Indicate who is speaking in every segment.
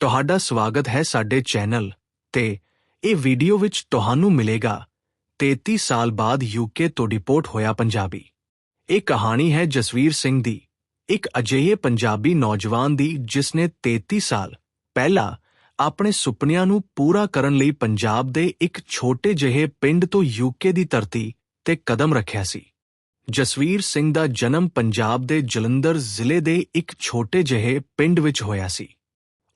Speaker 1: ਤੁਹਾਡਾ ਸਵਾਗਤ ਹੈ ਸਾਡੇ ਚੈਨਲ ਤੇ ਇਹ ਵੀਡੀਓ ਵਿੱਚ ਤੁਹਾਨੂੰ ਮਿਲੇਗਾ। 33 ਸਾਲ ਬਾਅਦ ਯੂਕੇ ਤੋਂ ਡਿਪੋਰਟ ਹੋਇਆ ਪੰਜਾਬੀ। ਇਹ ਕਹਾਣੀ ਹੈ ਜਸਵੀਰ ਸਿੰਘ ਦੀ। ਇੱਕ ਅਜਿਹੇ ਪੰਜਾਬੀ ਨੌਜਵਾਨ ਦੀ ਜਿਸ ਨੇ 33 ਸਾਲ ਪਹਿਲਾਂ ਆਪਣੇ ਸੁਪਨਿਆਂ ਨੂੰ ਪੂਰਾ ਕਰਨ ਲਈ ਪੰਜਾਬ ਦੇ ਇੱਕ ਛੋਟੇ ਜਿਹੇ ਪਿੰਡ ਤੋਂ ਯੂਕੇ ਦੀ ਧਰਤੀ ਤੇ ਕਦਮ ਰੱਖਿਆ ਸੀ। ਜਸਵੀਰ ਸਿੰਘ ਦਾ ਜਨਮ ਪੰਜਾਬ ਦੇ ਜਲੰਧਰ ਜ਼ਿਲ੍ਹੇ ਦੇ ਇੱਕ ਛੋਟੇ ਜਿਹੇ ਪਿੰਡ ਵਿੱਚ ਹੋਇਆ ਸੀ।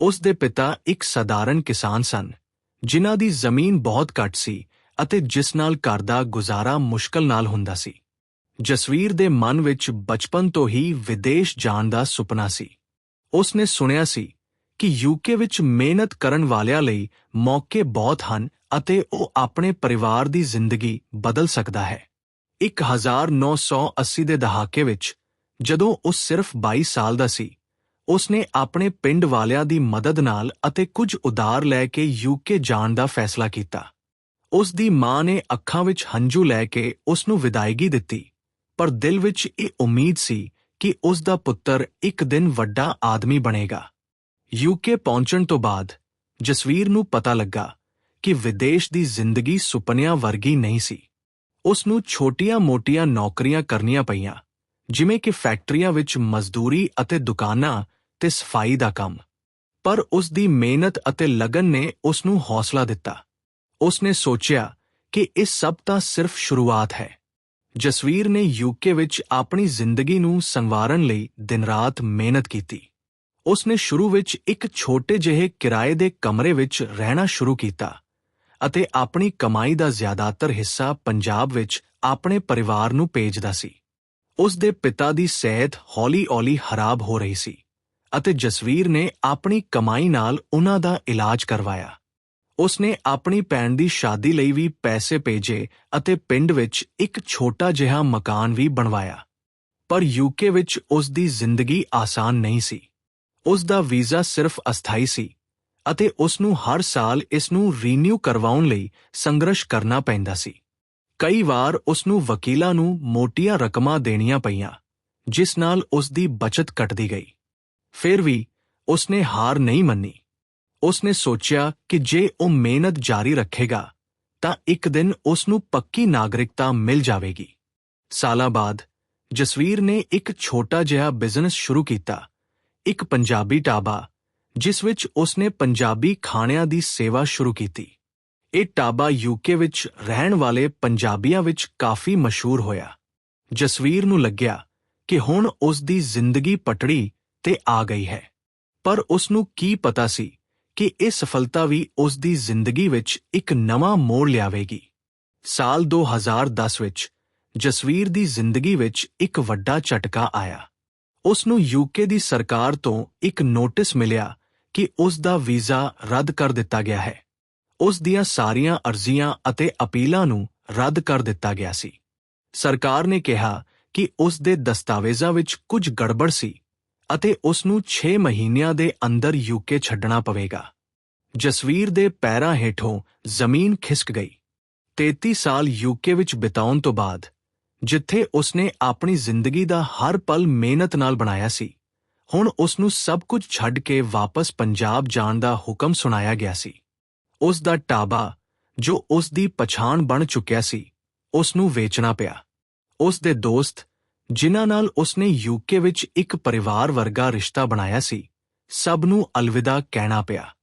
Speaker 1: ਉਸ ਦੇ ਪਿਤਾ ਇੱਕ ਸਧਾਰਨ ਕਿਸਾਨ ਸਨ, ਜਿਨ੍ਹਾਂ ਦੀ ਜ਼ਮੀਨ ਬਹੁਤ ਘੱਟ ਸੀ ਅਤੇ ਜਿਸ ਨਾਲ ਘਰ ਦਾ ਗੁਜ਼ਾਰਾ ਮੁਸ਼ਕਲ ਨਾਲ ਹੁੰਦਾ ਸੀ। ਜਸਵੀਰ ਦੇ ਮਨ ਵਿੱਚ ਬਚਪਨ ਤੋਂ ਹੀ ਵਿਦੇਸ਼ ਜਾਣ ਦਾ ਸੁਪਨਾ ਸੀ। ਉਸ ਨੇ ਸੁਣਿਆ ਸੀ ਕਿ ਯੂਕੇ ਵਿੱਚ ਮਿਹਨਤ ਕਰਨ ਵਾਲਿਆਂ ਲਈ ਮੌਕੇ ਬਹੁਤ ਹਨ ਅਤੇ ਉਹ ਆਪਣੇ ਪਰਿਵਾਰ ਦੀ ਜ਼ਿੰਦਗੀ ਬਦਲ ਸਕਦਾ ਹੈ। 1980 ਦੇ ਦਹਾਕੇ ਵਿੱਚ ਜਦੋਂ ਉਹ ਸਿਰਫ 22 ਸਾਲ ਦਾ ਸੀ ਉਸਨੇ ਆਪਣੇ ਪਿੰਡ ਵਾਲਿਆਂ ਦੀ ਮਦਦ ਨਾਲ ਅਤੇ ਕੁਝ ਉਧਾਰ ਲੈ ਕੇ ਯੂਕੇ ਜਾਣ ਦਾ ਫੈਸਲਾ ਕੀਤਾ। ਉਸ ਦੀ ਮਾਂ ਨੇ ਅੱਖਾਂ ਵਿੱਚ ਹੰਝੂ ਲੈ ਕੇ ਉਸ ਨੂੰ ਵਿਦਾਇਗੀ ਦਿੱਤੀ। ਪਰ ਦਿਲ ਵਿੱਚ ਇਹ ਉਮੀਦ ਸੀ ਕਿ ਉਸ ਦਾ ਪੁੱਤਰ ਇੱਕ ਦਿਨ ਵੱਡਾ ਆਦਮੀ ਬਣੇਗਾ। ਯੂਕੇ ਪਹੁੰਚਣ ਤੋਂ ਬਾਅਦ ਜਸਵੀਰ ਨੂੰ ਪਤਾ ਲੱਗਾ ਕਿ ਵਿਦੇਸ਼ ਦੀ ਜ਼ਿੰਦਗੀ ਸੁਪਨਿਆਂ ਵਰਗੀ ਨਹੀਂ ਸੀ। ਉਸ ਨੂੰ ਛੋਟੀਆਂ-ਮੋਟੀਆਂ ਨੌਕਰੀਆਂ ਕਰਨੀਆਂ ਪਈਆਂ, ਜਿਵੇਂ ਕਿ ਫੈਕਟਰੀਆਂ ਵਿੱਚ ਮਜ਼ਦੂਰੀ ਅਤੇ ਦੁਕਾਨਾਂ ਤੇ ਸਫ਼ਾਈ ਦਾ ਕੰਮ। ਪਰ ਉਸ ਦੀ ਮਿਹਨਤ ਅਤੇ ਲਗਨ ਨੇ ਉਸ ਨੂੰ ਹੌਸਲਾ ਦਿੱਤਾ। ਉਸ ਨੇ ਸੋਚਿਆ ਕਿ ਇਹ ਸਭ ਤਾਂ ਸਿਰਫ ਸ਼ੁਰੂਆਤ ਹੈ। ਜਸਵੀਰ ਨੇ ਯੂਕੇ ਵਿੱਚ ਆਪਣੀ ਜ਼ਿੰਦਗੀ ਨੂੰ ਸੰਵਾਰਨ ਲਈ ਦਿਨ-ਰਾਤ ਮਿਹਨਤ ਕੀਤੀ। ਉਸ ਨੇ ਸ਼ੁਰੂ ਵਿੱਚ ਇੱਕ ਛੋਟੇ ਜਿਹੇ ਕਿਰਾਏ ਦੇ ਕਮਰੇ ਵਿੱਚ ਰਹਿਣਾ ਸ਼ੁਰੂ ਕੀਤਾ ਅਤੇ ਆਪਣੀ ਕਮਾਈ ਦਾ ਜ਼ਿਆਦਾਤਰ ਹਿੱਸਾ ਪੰਜਾਬ ਵਿੱਚ ਆਪਣੇ ਪਰਿਵਾਰ ਨੂੰ ਭੇਜਦਾ ਸੀ। ਉਸ ਦੇ ਪਿਤਾ ਦੀ ਸਿਹਤ ਹੌਲੀ-ਹੌਲੀ ਖਰਾਬ ਹੋ ਰਹੀ ਸੀ। ਅਤੇ ਜਸਵੀਰ ਨੇ ਆਪਣੀ ਕਮਾਈ ਨਾਲ ਉਹਨਾਂ ਦਾ ਇਲਾਜ ਕਰਵਾਇਆ। ਉਸਨੇ ਆਪਣੀ ਭੈਣ ਦੀ ਸ਼ਾਦੀ ਲਈ ਵੀ ਪੈਸੇ ਭੇਜੇ ਅਤੇ ਪਿੰਡ ਵਿੱਚ ਇੱਕ ਛੋਟਾ ਜਿਹਾ ਮਕਾਨ ਵੀ ਬਣਵਾਇਆ। ਪਰ ਯੂਕੇ ਵਿੱਚ ਉਸ ਦੀ ਜ਼ਿੰਦਗੀ ਆਸਾਨ ਨਹੀਂ ਸੀ। ਉਸ ਦਾ ਵੀਜ਼ਾ ਸਿਰਫ ਅਸਥਾਈ ਸੀ ਅਤੇ ਉਸ ਨੂੰ ਹਰ ਸਾਲ ਇਸ ਨੂੰ ਰੀਨਿਊ ਕਰਵਾਉਣ ਲਈ ਸੰਘਰਸ਼ ਕਰਨਾ ਪੈਂਦਾ ਸੀ। ਕਈ ਵਾਰ ਉਸ ਨੂੰ ਵਕੀਲਾਂ ਨੂੰ ਮੋਟੀਆਂ ਰਕਮਾਂ ਦੇਣੀਆਂ ਪਈਆਂ, ਜਿਸ ਨਾਲ ਉਸ ਦੀ ਬਚਤ ਘਟਦੀ ਗਈ। ਫਿਰ ਵੀ ਉਸਨੇ ਹਾਰ ਨਹੀਂ ਮੰਨੀ। ਉਸਨੇ ਸੋਚਿਆ ਕਿ ਜੇ ਉਹ ਮਿਹਨਤ ਜਾਰੀ ਰੱਖੇਗਾ, ਤਾਂ ਇੱਕ ਦਿਨ ਉਸ ਨੂੰ ਪੱਕੀ ਨਾਗਰਿਕਤਾ ਮਿਲ ਜਾਵੇਗੀ। ਸਾਲਾਂ ਬਾਅਦ ਜਸਵੀਰ ਨੇ ਇੱਕ ਛੋਟਾ ਜਿਹਾ ਬਿਜ਼ਨਸ ਸ਼ੁਰੂ ਕੀਤਾ, ਇੱਕ ਪੰਜਾਬੀ ਢਾਬਾ, ਜਿਸ ਵਿੱਚ ਉਸਨੇ ਪੰਜਾਬੀ ਖਾਣਿਆਂ ਦੀ ਸੇਵਾ ਸ਼ੁਰੂ ਕੀਤੀ। ਇਹ ਢਾਬਾ ਯੂਕੇ ਵਿੱਚ ਰਹਿਣ ਵਾਲੇ ਪੰਜਾਬੀਆਂ ਵਿੱਚ ਕਾਫੀ ਮਸ਼ਹੂਰ ਹੋਇਆ। ਜਸਵੀਰ ਨੂੰ ਲੱਗਿਆ ਕਿ ਹੁਣ ਉਸ ਦੀ ਜ਼ਿੰਦਗੀ ਪਟੜੀ ਤੇ ਆ ਗਈ ਹੈ। ਪਰ ਉਸ ਨੂੰ ਕੀ ਪਤਾ ਸੀ ਕਿ ਇਹ ਸਫਲਤਾ ਵੀ ਉਸ ਦੀ ਜ਼ਿੰਦਗੀ ਵਿੱਚ ਇੱਕ ਨਵਾਂ ਮੋੜ ਲਿਆਵੇਗੀ। ਸਾਲ 2010 ਵਿੱਚ ਜਸਵੀਰ ਦੀ ਜ਼ਿੰਦਗੀ ਵਿੱਚ ਇੱਕ ਵੱਡਾ ਝਟਕਾ ਆਇਆ। ਉਸ ਨੂੰ ਯੂਕੇ ਦੀ ਸਰਕਾਰ ਤੋਂ ਇੱਕ ਨੋਟਿਸ ਮਿਲਿਆ ਕਿ ਉਸ ਦਾ ਵੀਜ਼ਾ ਰੱਦ ਕਰ ਦਿੱਤਾ ਗਿਆ ਹੈ। ਉਸ ਦੀਆਂ ਸਾਰੀਆਂ ਅਰਜ਼ੀਆਂ ਅਤੇ ਅਪੀਲਾਂ ਨੂੰ ਰੱਦ ਕਰ ਦਿੱਤਾ ਗਿਆ ਸੀ। ਸਰਕਾਰ ਨੇ ਕਿਹਾ ਕਿ ਉਸ ਦੇ ਦਸਤਾਵੇਜ਼ਾਂ ਵਿੱਚ ਕੁਝ ਗੜਬੜ ਸੀ। ਅਤੇ ਉਸ ਨੂੰ 6 ਮਹੀਨਿਆਂ ਦੇ ਅੰਦਰ ਯੂਕੇ ਛੱਡਣਾ ਪਵੇਗਾ। ਜਸਵੀਰ ਦੇ ਪੈਰਾਂ ਹੇਠੋਂ ਜ਼ਮੀਨ ਖਿਸਕ ਗਈ। 33 ਸਾਲ ਯੂਕੇ ਵਿੱਚ ਬਿਤਾਉਣ ਤੋਂ ਬਾਅਦ, ਜਿੱਥੇ ਉਸਨੇ ਆਪਣੀ ਜ਼ਿੰਦਗੀ ਦਾ ਹਰ ਪਲ ਮਿਹਨਤ ਨਾਲ ਬਣਾਇਆ ਸੀ, ਹੁਣ ਉਸ ਨੂੰ ਸਭ ਕੁਝ ਛੱਡ ਕੇ ਵਾਪਸ ਪੰਜਾਬ ਜਾਣ ਦਾ ਹੁਕਮ ਸੁਣਾਇਆ ਗਿਆ ਸੀ। ਉਸ ਦਾ ਟਾਬਾ ਜੋ ਉਸ ਦੀ ਪਛਾਣ ਬਣ ਚੁੱਕਿਆ ਸੀ ਉਸ ਨੂੰ ਵੇਚਣਾ ਪਿਆ। ਉਸ ਦੇ ਦੋਸਤ ਜਿਨ੍ਹਾਂ ਨਾਲ ਉਸਨੇ ਯੂਕੇ ਵਿੱਚ ਇੱਕ ਪਰਿਵਾਰ ਵਰਗਾ ਰਿਸ਼ਤਾ ਬਣਾਇਆ ਸੀ। ਸਭ ਨੂੰ ਅਲਵਿਦਾ ਕਹਿਣਾ ਪਿਆ।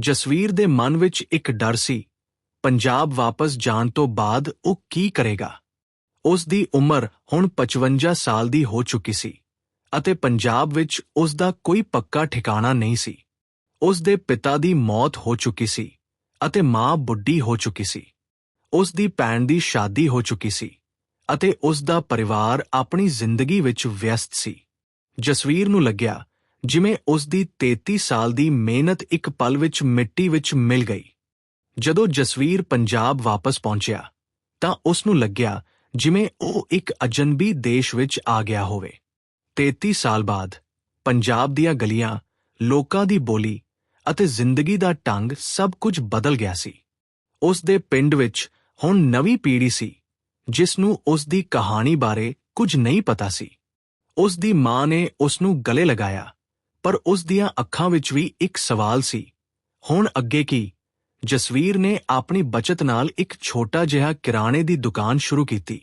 Speaker 1: ਜਸਵੀਰ ਦੇ ਮਨ ਵਿੱਚ ਇੱਕ ਡਰ ਸੀ। ਪੰਜਾਬ ਵਾਪਸ ਜਾਣ ਤੋਂ ਬਾਅਦ ਉਹ ਕੀ ਕਰੇਗਾ? ਉਸ ਦੀ ਉਮਰ ਹੁਣ 55 ਸਾਲ ਦੀ ਹੋ ਚੁੱਕੀ ਸੀ ਅਤੇ ਪੰਜਾਬ ਵਿੱਚ ਉਸ ਦਾ ਕੋਈ ਪੱਕਾ ਠਿਕਾਣਾ ਨਹੀਂ ਸੀ। ਉਸ ਦੇ ਪਿਤਾ ਦੀ ਮੌਤ ਹੋ ਚੁੱਕੀ ਸੀ ਅਤੇ ਮਾਂ ਬੁੱਢੀ ਹੋ ਚੁੱਕੀ ਸੀ। ਉਸ ਦੀ ਭੈਣ ਦੀ ਸ਼ਾਦੀ ਹੋ ਚੁੱਕੀ ਸੀ। ਅਤੇ ਉਸ ਦਾ ਪਰਿਵਾਰ ਆਪਣੀ ਜ਼ਿੰਦਗੀ ਵਿੱਚ ਵਿਅਸਤ ਸੀ। ਜਸਵੀਰ ਨੂੰ ਲੱਗਿਆ ਜਿਵੇਂ ਉਸ ਦੀ 33 ਸਾਲ ਦੀ ਮਿਹਨਤ ਇੱਕ ਪਲ ਵਿੱਚ ਮਿੱਟੀ ਵਿੱਚ ਮਿਲ ਗਈ। ਜਦੋਂ ਜਸਵੀਰ ਪੰਜਾਬ ਵਾਪਸ ਪਹੁੰਚਿਆ, ਤਾਂ ਉਸ ਨੂੰ ਲੱਗਿਆ ਜਿਵੇਂ ਉਹ ਇੱਕ ਅਜਨਬੀ ਦੇਸ਼ ਵਿੱਚ ਆ ਗਿਆ ਹੋਵੇ। 33 ਸਾਲ ਬਾਅਦ ਪੰਜਾਬ ਦੀਆਂ ਗਲੀਆਂ, ਲੋਕਾਂ ਦੀ ਬੋਲੀ ਅਤੇ ਜ਼ਿੰਦਗੀ ਦਾ ਢੰਗ ਸਭ ਕੁਝ ਬਦਲ ਗਿਆ ਸੀ। ਉਸ ਦੇ ਪਿੰਡ ਵਿੱਚ ਹੁਣ ਨਵੀਂ ਪੀੜ੍ਹੀ ਸੀ। ਜਿਸ ਨੂੰ ਉਸ ਦੀ ਕਹਾਣੀ ਬਾਰੇ ਕੁਝ ਨਹੀਂ ਪਤਾ ਸੀ। ਉਸ ਦੀ ਮਾਂ ਨੇ ਉਸ ਨੂੰ ਗਲੇ ਲਗਾਇਆ, ਪਰ ਉਸ ਦੀਆਂ ਅੱਖਾਂ ਵਿੱਚ ਵੀ ਇੱਕ ਸਵਾਲ ਸੀ। ਹੁਣ ਅੱਗੇ ਕੀ? ਜਸਵੀਰ ਨੇ ਆਪਣੀ ਬਚਤ ਨਾਲ ਇੱਕ ਛੋਟਾ ਜਿਹਾ ਕਿਰਾਣੇ ਦੀ ਦੁਕਾਨ ਸ਼ੁਰੂ ਕੀਤੀ,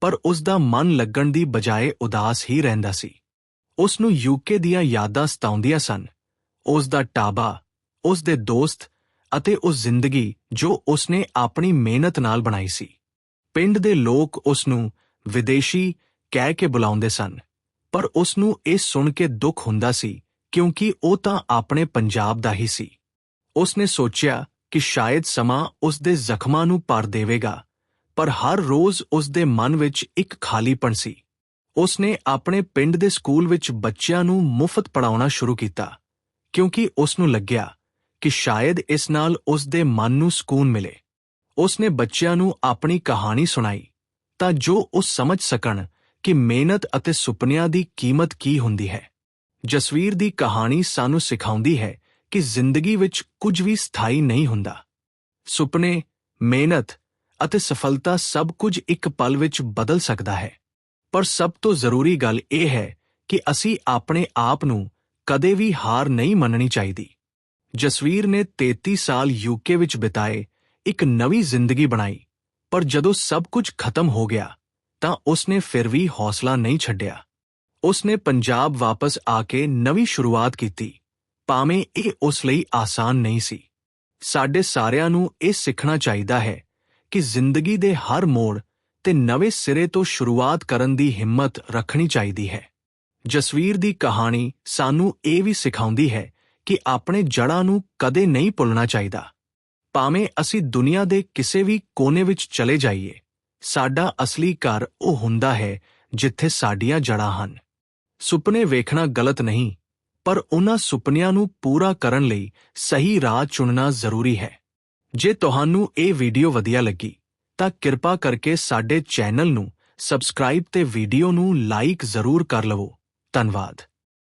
Speaker 1: ਪਰ ਉਸ ਦਾ ਮਨ ਲੱਗਣ ਦੀ ਬਜਾਏ ਉਦਾਸ ਹੀ ਰਹਿੰਦਾ ਸੀ। ਉਸ ਨੂੰ ਯੂਕੇ ਦੀਆਂ ਯਾਦਾਂ ਸਤਾਉਂਦੀਆਂ ਸਨ। ਉਸ ਦਾ ਟਾਬਾ ਉਸ ਦੇ ਦੋਸਤ ਅਤੇ ਉਹ ਜ਼ਿੰਦਗੀ ਜੋ ਉਸ ਨੇ ਆਪਣੀ ਮਿਹਨਤ ਨਾਲ ਬਣਾਈ ਸੀ। ਪਿੰਡ ਦੇ ਲੋਕ ਉਸ ਨੂੰ ਵਿਦੇਸ਼ੀ ਕਹਿ ਕੇ ਬੁਲਾਉਂਦੇ ਸਨ। ਪਰ ਉਸ ਨੂੰ ਇਹ ਸੁਣ ਕੇ ਦੁੱਖ ਹੁੰਦਾ ਸੀ, ਕਿਉਂਕਿ ਉਹ ਤਾਂ ਆਪਣੇ ਪੰਜਾਬ ਦਾ ਹੀ ਸੀ। ਉਸ ਨੇ ਸੋਚਿਆ ਕਿ ਸ਼ਾਇਦ ਸਮਾਂ ਉਸ ਦੇ ਜ਼ਖਮਾਂ ਨੂੰ ਭਰ ਦੇਵੇਗਾ, ਪਰ ਹਰ ਰੋਜ਼ ਉਸ ਦੇ ਮਨ ਵਿੱਚ ਇੱਕ ਖਾਲੀਪਣ ਸੀ। ਉਸ ਨੇ ਆਪਣੇ ਪਿੰਡ ਦੇ ਸਕੂਲ ਵਿੱਚ ਬੱਚਿਆਂ ਨੂੰ ਮੁਫਤ ਪੜਾਉਣਾ ਸ਼ੁਰੂ ਕੀਤਾ, ਕਿਉਂਕਿ ਉਸ ਨੂੰ ਲੱਗਿਆ ਕਿ ਸ਼ਾਇਦ ਇਸ ਨਾਲ ਉਸ ਦੇ ਮਨ ਨੂੰ ਸਕੂਨ ਮਿਲੇ। ਉਸ ਨੇ ਬੱਚਿਆਂ ਨੂੰ ਆਪਣੀ ਕਹਾਣੀ ਸੁਣਾਈ, ਤਾਂ ਜੋ ਉਹ ਸਮਝ ਸਕਣ ਕਿ ਮਿਹਨਤ ਅਤੇ ਸੁਪਨਿਆਂ ਦੀ ਕੀਮਤ ਕੀ ਹੁੰਦੀ ਹੈ। ਜਸਵੀਰ ਦੀ ਕਹਾਣੀ ਸਾਨੂੰ ਸਿਖਾਉਂਦੀ ਹੈ ਕਿ ਜ਼ਿੰਦਗੀ ਵਿੱਚ ਕੁਝ ਵੀ ਸਥਾਈ ਨਹੀਂ ਹੁੰਦਾ। ਸੁਪਨੇ, ਮਿਹਨਤ ਅਤੇ ਸਫਲਤਾ ਸਭ ਕੁਝ ਇੱਕ ਪਲ ਵਿੱਚ ਬਦਲ ਸਕਦਾ ਹੈ। ਪਰ ਸਭ ਤੋਂ ਜ਼ਰੂਰੀ ਗੱਲ ਇਹ ਹੈ ਕਿ ਅਸੀਂ ਆਪਣੇ ਆਪ ਨੂੰ ਕਦੇ ਵੀ ਹਾਰ ਨਹੀਂ ਮੰਨਣੀ ਚਾਹੀਦੀ। ਜਸਵੀਰ ਨੇ 33 ਸਾਲ ਯੂਕੇ ਵਿੱਚ ਬਿਤਾਏ ਇੱਕ ਨਵੀਂ ਜ਼ਿੰਦਗੀ ਬਣਾਈ। ਪਰ ਜਦੋਂ ਸਭ ਕੁਝ ਖਤਮ ਹੋ ਗਿਆ, ਤਾਂ ਉਸਨੇ ਫਿਰ ਵੀ ਹੌਸਲਾ ਨਹੀਂ ਛੱਡਿਆ। ਉਸਨੇ ਪੰਜਾਬ ਵਾਪਸ ਆ ਕੇ ਨਵੀਂ ਸ਼ੁਰੂਆਤ ਕੀਤੀ। ਭਾਵੇਂ ਇਹ ਉਸ ਲਈ ਆਸਾਨ ਨਹੀਂ ਸੀ। ਸਾਡੇ ਸਾਰਿਆਂ ਨੂੰ ਇਹ ਸਿੱਖਣਾ ਚਾਹੀਦਾ ਹੈ ਕਿ ਜ਼ਿੰਦਗੀ ਦੇ ਹਰ ਮੋੜ ਤੇ ਨਵੇਂ ਸਿਰੇ ਤੋਂ ਸ਼ੁਰੂਆਤ ਕਰਨ ਦੀ ਹਿੰਮਤ ਰੱਖਣੀ ਚਾਹੀਦੀ ਹੈ। ਜਸਵੀਰ ਦੀ ਕਹਾਣੀ ਸਾਨੂੰ ਇਹ ਵੀ ਸਿਖਾਉਂਦੀ ਹੈ ਕਿ ਆਪਣੇ ਜੜ੍ਹਾਂ ਨੂੰ ਕਦੇ ਨਹੀਂ ਭੁੱਲਣਾ ਚਾਹੀਦਾ। ਭਾਵੇਂ ਅਸੀਂ ਦੁਨੀਆ ਦੇ ਕਿਸੇ ਵੀ ਕੋਨੇ ਵਿੱਚ ਚਲੇ ਜਾਈਏ, ਸਾਡਾ ਅਸਲੀ ਘਰ ਉਹ ਹੁੰਦਾ ਹੈ ਜਿੱਥੇ ਸਾਡੀਆਂ ਜੜਾਂ ਹਨ। ਸੁਪਨੇ ਵੇਖਣਾ ਗਲਤ ਨਹੀਂ, ਪਰ ਉਹਨਾਂ ਸੁਪਨਿਆਂ ਨੂੰ ਪੂਰਾ ਕਰਨ ਲਈ ਸਹੀ ਰਾਹ ਚੁਣਨਾ ਜ਼ਰੂਰੀ ਹੈ। ਜੇ ਤੁਹਾਨੂੰ ਇਹ ਵੀਡੀਓ ਵਧੀਆ ਲੱਗੀ, ਤਾਂ ਕਿਰਪਾ ਕਰਕੇ ਸਾਡੇ ਚੈਨਲ ਨੂੰ ਸਬਸਕ੍ਰਾਈਬ ਤੇ ਵੀਡੀਓ ਨੂੰ ਲਾਈਕ ਜ਼ਰੂਰ ਕਰ ਲਵੋ। ਧੰਨਵਾਦ।